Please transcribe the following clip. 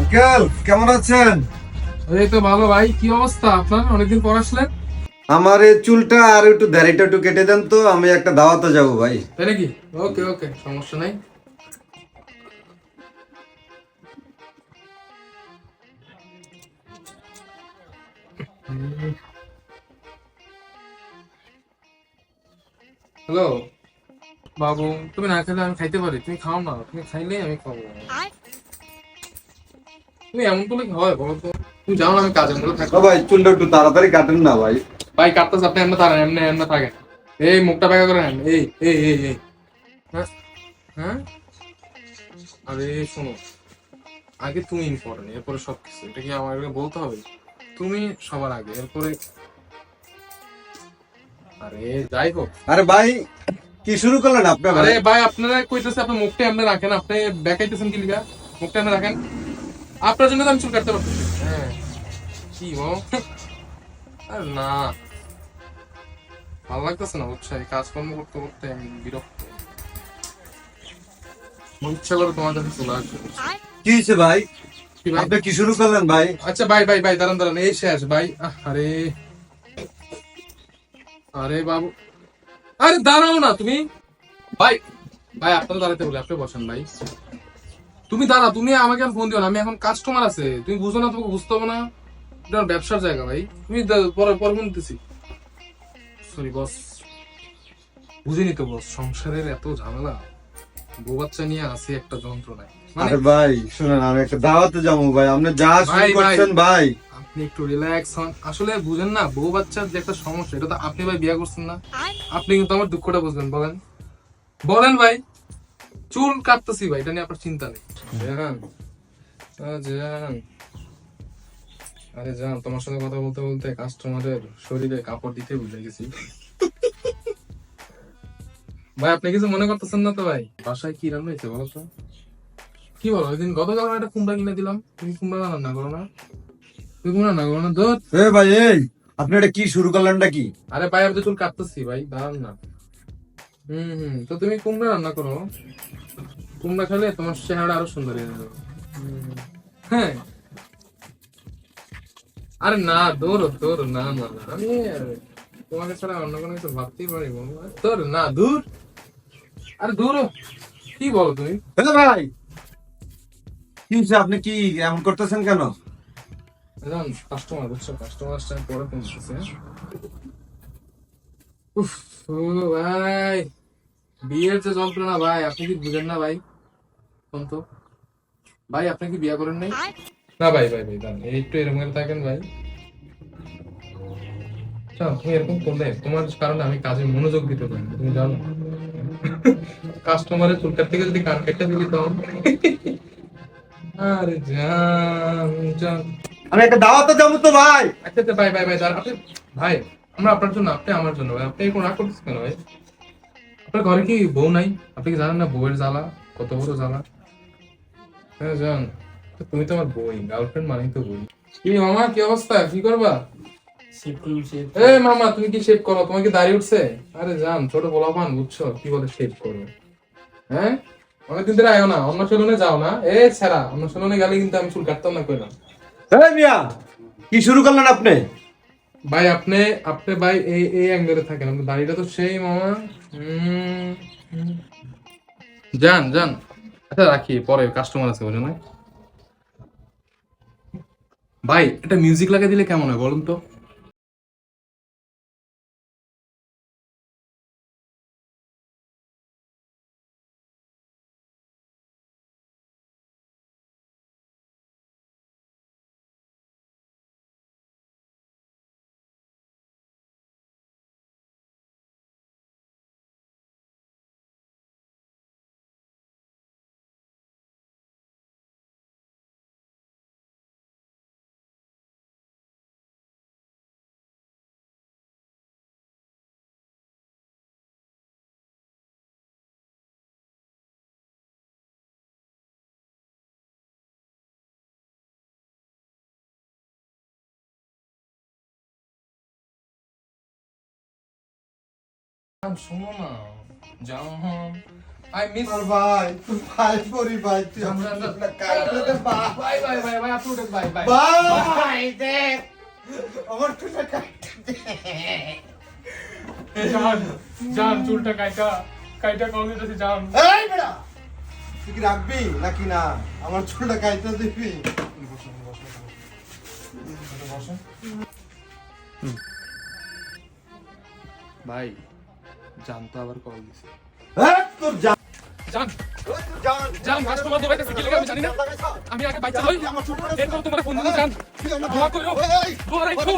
Uncle কেমন আছেন? এই তো ভালো ভাই কি অবস্থা আপনার? অনেকদিন পর আসলেন। আমার এই চুলটা আর একটু দাড়িটা একটু কেটে দেন তো আমি একটা দাওয়াতে যাব ভাই। তাই নাকি? ওকে ওকে সমস্যা নাই। হ্যালো। বাবু তুমি না খেলে আমি খাইতে পারি। তুমি খাও না। তুমি খাইলে আমি খাব। তুমি এমন করলে কি হয় বলো তো? তুমি জানো আমি কাজের মধ্যে থাকি। ভাই চুলটা একটু তাড়াতাড়ি কাটেন না ভাই। ভাই কাটতেছে। আপনি এমনি থাকেন এমনি এমনি থাকেন। এই মুখটা বেঁকা করে নেন এই এই এই এই। হ্যাঁ? হ্যাঁ? আরে শোনো। আগে তুমি ইম্পর্টেন্ট এরপরে সব কিছু এটা কি আমাকে বলতে হবে? তুমি সবার আগে এরপরে আরে যাই হোক। আরে ভাই কি শুরু করলেন আপনি ভাই আরে ভাই আপনারা কইতেছে আপনি মুখটা এমনি রাখেন আপনি বেকাইতেছেন কি লিগা? মুখটা এমনি রাখেন। আপনার জন্য তো আমি চুল কাটতে পারতেছি। হ্যাঁ। কি বো আরে না। ভালো লাগতেছে না বুঝছ? এই কাজকর্ম করতে করতে আমি বিরক্ত। ইচ্ছা করে তোমার কাছে চলে আসবে কি হয়েছে ভাই? কি ভাই? আপনি কি শুরু করলেন ভাই? আচ্ছা ভাই ভাই ভাই দাঁড়ান দাঁড়ান এই শেষ ভাই। আরে। আরে বাবু। আরে দাঁড়াও না তুমি। ভাই ভাই, আপনারা দাঁড়াতে বলে আপনি বসেন ভাই। তুমি দাঁড়া তুমি আমাকে ফোন দিও না, আমি এখন কাস্টমার আছে। তুমি বুঝো না, তোমাকে বুঝতে হবে না। এটা ব্যবসার জায়গা ভাই। তুমি পরে পরে ফোন দিতেছি। সরি বস বুঝিনি তো বস সংসারের এত ঝামেলা। বউ বাচ্চা নিয়ে আসি একটা যন্ত্রণায়। মানে আরে ভাই শুনেন আমি একটা দাওয়াতে যাব ভাই। আপনি যা শুরু। করছেন ভাই। আপনি একটু রিল্যাক্স হন। আসলে বুঝেন না বউ বাচ্চার যে একটা সমস্যা এটা তো আপনি ভাই বিয়ে করছেন না। আপনি কিন্তু আমার দুঃখটা বুঝবেন বলেন। বলেন ভাই চুল কাটতেছি ভাই এটা নিয়ে আপনার চিন্তা নেই। জান জান। আরে জান তোমার সাথে কথা বলতে বলতে কাস্টমারের শরীরে কাপড় দিতে ভুলে গেছি। ভাই আপনি কিছু মনে করতেছেন না তো ভাই? বাসায় কি রান্না হয়েছে বলো তো? কি বলো ওই দিন গতকাল একটা কুমড়া কিনে দিলাম। তুমি কুমড়া রান্না করো না? তুমি কুমড়া রান্না করো না দুধ এ ভাই এই আপনি এটা কি শুরু করলেনটা কি? আরে ভাই আমি তো চুল কাটতেছি ভাই দাঁড়ান না। হুম হুম তো তুমি কুমড়া রান্না করো। কুমড়া খেলে তোমার চেহারা আরও সুন্দর হয়ে যাবে। হ্যাঁ। আরে না দৌড়ো দৌড়ো না না না আমি তোমাকে ছাড়া অন্য কোনো কিছু ভাবতেই পারি তোর না দূর। আরে দূর কি বলো তুমি? এ ভাই। কি আপনি কি এমন করতেছেন কেন? জান কাস্টমার বুঝছ? কাস্টমার আসছে আমি পরে ফোন করতেছি হ্যাঁ? উফ ভাই। বিয়ের যে যন্ত্রণা ভাই আপনি কি বুঝেন না ভাই? কোন তো। ভাই আপনি কি বিয়ে করেন নাই? না ভাই ভাই ভাই দাঁড়ান। এই একটু এরকম থাকেন ভাই। আচ্ছা, তুমি এরকম করলে তোমার কারণে আমি কাজে মনোযোগ দিতে পারি তুমি জানো। কাস্টমারের চুল কাটতে গিয়ে যদি কান কেটে দিবি তো? আরে জান জান। আমি একটা দাওয়াতে যাব তো ভাই। আচ্ছা আচ্ছা ভাই ভাই ভাই দাঁড়ান আপনি ভাই আমরা আপনার জন্য আপনি আমার জন্য ভাই আপনি কোনো রাগ করতেছেন কেন ভাই? আপনার ঘরে কি বউ নাই? আপনি কি জানেন না বউয়ের জ্বালা? কত বড় জ্বালা? হ্যাঁ জান তো তুমি তো আমার বই গার্লফ্রেন্ড মানেই তো বই কি মামা কি অবস্থা? কি করবা? এ মামা তুমি কি শেভ করো? তোমার কি দাড়ি উঠছে? আরে জান ছোট বলা পান বুঝছ? কি বলে শেভ করবে হ্যাঁ? অনেকদিন ধরে আয়ো না অন্য সেলুনে যাও না? এ ছাড়া অন্য সেলুনে গেলে কিন্তু আমি চুল কাটতাম না কইলাম। এই মিয়া কি শুরু করলেন আপনি? ভাই আপনি আপনি ভাই এই এই অ্যাঙ্গেলে থাকেন। আপনার দাড়িটা তো সেই মামা। যান যান আচ্ছা রাখি পরে কাস্টমার আছে বুঝো না ভাই এটা মিউজিক লাগিয়ে দিলে কেমন হয় বলুন তো? শোনো না। আই মিস তোর ভাই ভাই পরি ভাই তুই আমার। চুলটা কাটতে ভাই ভাই ভাই ভাই ভাই আপনি উঠেন ভাই ভাই। ভাই দেখ। আমার চুলটা কাটতে দে। জান জান চুলটা কাইটা কাইটা জান। এই বেটা তুই কি রাখবি নাকি না? আমার চুলটা কাটতে দিবি। ভাই জান তো আবার কল দিছে হ্যাঁ তোর জান কি লাগে আমি জানি না আমি আগে বাইচা হই এরপর তোমার ফোন দিতে জান দোয়া করো দোয়া রাখো